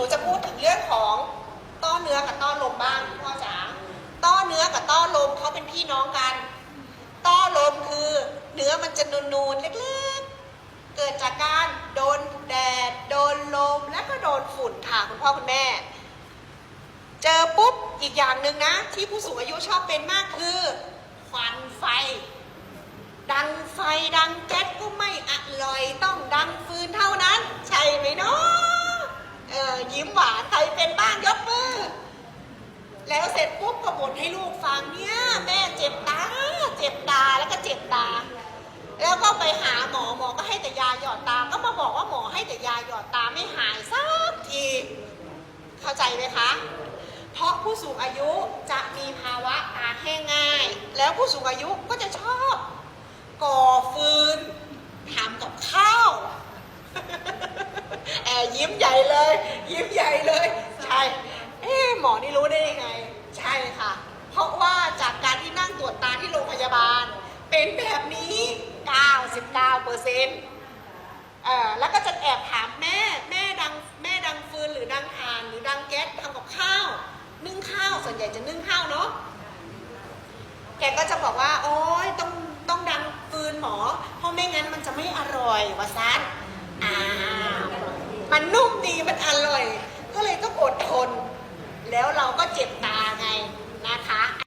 นูจะพูดถึงเรื่องของต้อเนื้อกับต้อลมบ้างพ่อจ๋าต้อเนื้อกับต้อลมเขาเป็นพี่น้องกัน ต้อลมคือเนื้อมันจะนูนๆเล็กๆ เกิดจากการโดนแดด โดนลมและก็โดนฝุ่นค่ะคุณพ่อคุณแม่ เจอปุ๊บอีกอย่างหนึ่งนะ ที่ผู้สูงอายุชอบเป็นมากคือควันไฟ ดังไฟดังแก๊สก็ไม่อร่อยต้องดังฟืนเท่านั้น ใช่ไหมเนาะเออ ยิ้มหวานใครเป็นบ้างยกมือ แล้วเสร็จปุ๊บก็บ่นให้ลูกฟังเนี่ยแม่เจ็บตาเจ็บตาแล้วก็เจ็บตา แล้วก็ไปหาหมอหมอก็ให้แต่ยาหยอดตา ก็มาบอกว่าหมอให้แต่ยาหยอดตาไม่หายสักที เข้าใจไหมคะ เพราะผู้สูงอายุจะมีภาวะตาแห้งง่าย แล้วผู้สูงอายุก็จะชอบ ก่อฟืนทำกับข้าว แอบ ยิ้มใหญ่เลย ยิ้มใหญ่เลย ใช่ เอ๊ะหมอนี่รู้ได้ยังไง ใช่ค่ะ เพราะว่าจากการที่นั่งตรวจตาที่โรงพยาบาล เป็นแบบนี้ 99เปอร์เซ็นต์เออแล้วก็จะแอบถามแม่แม่ดังแม่ดังฟืนหรือดังถ่านหรือดังแก๊สทำกับข้าว นึ่งข้าวส่วนใหญ่จะนึ่งข้าวเนาะแกก็จะบอกว่าโอ๊ยต้องต้องดังฟืนหมอ เพราะไม่งั้นมันจะไม่อร่อยวะซันอ้า มันนุ่มดีมันอร่อย ก็เลยต้องอดทน แล้วเราก็เจ็บตาไงนะคะ